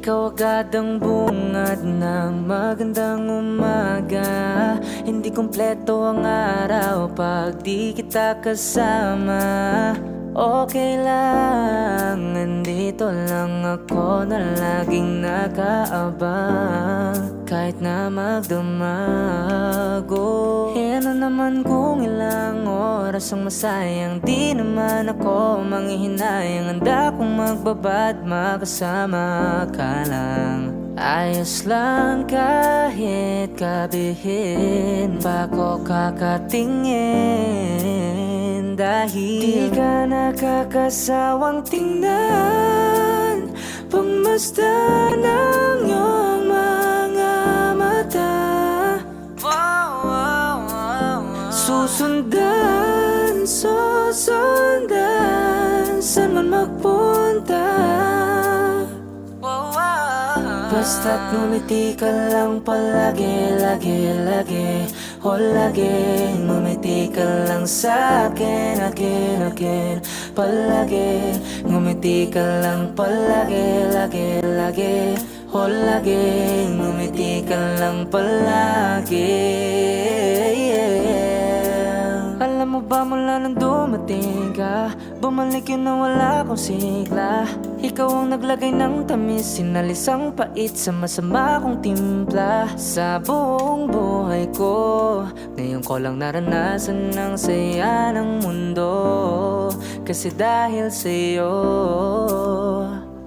Ikaw agad ang bungad ng magandang umaga. Hindi kumpleto ang araw pag di kita kasama. Okay lang, nandito lang ako na laging nakaabang. Kahit na magdamago ano naman kung ilang oras ang masayang Di naman ako manghihinayang Handa kong magbabad makasama ka lang. Ayos lang kahit kabihin Pa ko kakatingin Dahil Di ka nakakasawang tingnan Pagmasdan ng iyong mga Susundan, susundan Saan man magpunta. Basta't ngumiti ka lang palagi, lagi, lagi O lagi, ngumiti ka lang sa akin, akin, akin Palagi, ngumiti ka lang palagi, lagi, lagi O lagi, ngumiti ka lang palagi ba mula nang dumating ka? Bumalik yun na wala akong sigla. Ikaw ang naglagay ng tamis Sinalis ang pait sa masama kong timpla. Sa buong buhay ko Ngayon ko lang naranasan ng saya ng mundo. Kasi dahil sa'yo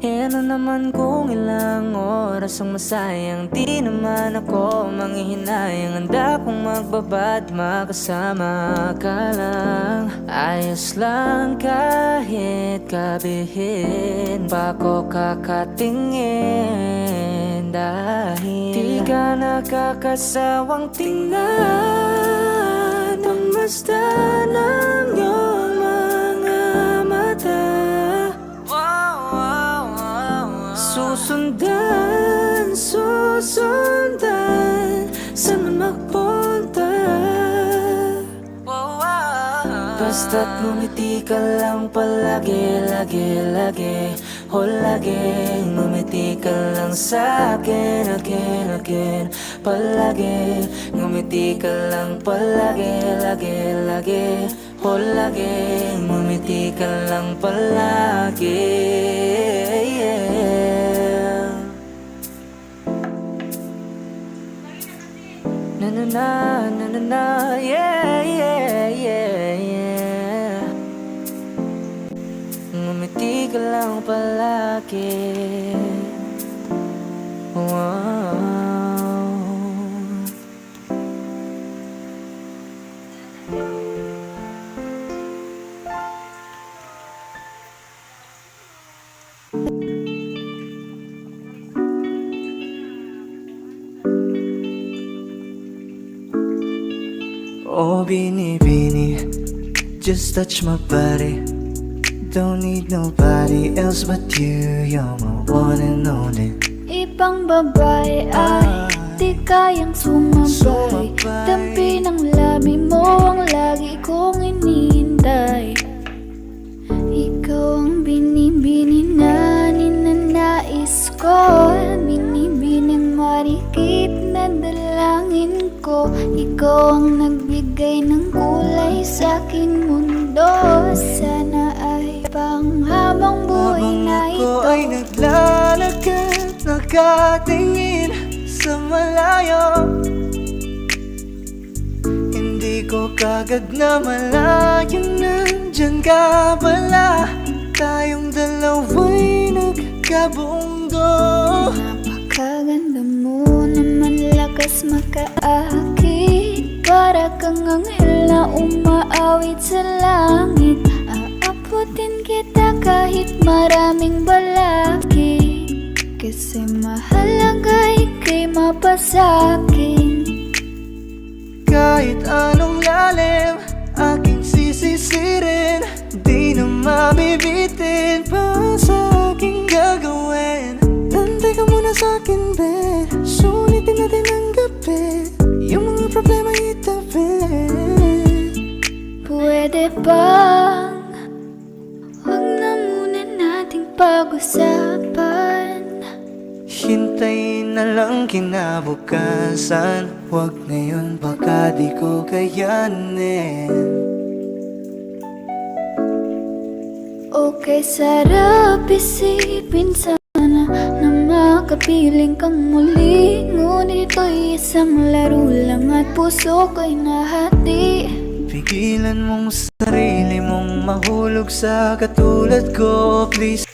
eh ano naman kung ilang oras ang masayang Di naman ako manghihinayang. Handa kong magbabad makasama ka lang. Ayos lang kahit kabihin Pa ko kakatingin. Dahil Di ka nakakasawang tingnan Pagmasdan ng iyong mga mata Susundan, susundan Saan man magpunta. Basta't ngumiti ka lang palagi, lagi, lagi O lagi, ngumiti ka lang sa akin, akin, akin Palagi, ngumiti ka lang palagi, lagi, lagi O lagi, ngumiti ka lang palagi yeah. Na na na na na na yeah yeah yeah yeah. Ngumiti ka lang palagi Beanie Beanie, just touch my body. Don't need nobody else but you. You're my one and only. Ibang babae ay di kayang sumabay. Dampi ng labi mo ang lagi kong inihintay Ikaw ang binibini na ninanais ko marikit na dalangin ko Ikaw ang nagbigay ng kulay sa aking mundo. Sana ay panghabang buhay Habang na ako ito. ay naglalakad, nakatingin sa malayo. Hindi ko kagad na malayo nandyan ka pala. Tayong dalawa'y nagkabundo makaakit Para kang anghel na umaawit sa langit Aabutin kita kahit maraming balakid Kasi mahalaga ika'y mapasakin Kahit anong lalim, aking sisisirin Di na mabibitin bang Huwag na muna nating pag-usapan. Hintayin na lang kinabukasan. Huwag ngayon baka di ko kayanin. Okay, sarap isipin sana Na makapiling kang muli. Ngunit ito'y isang laro lang At puso ko'y nahati. Pigilan mong sarili mong mahulog sa katulad ko Please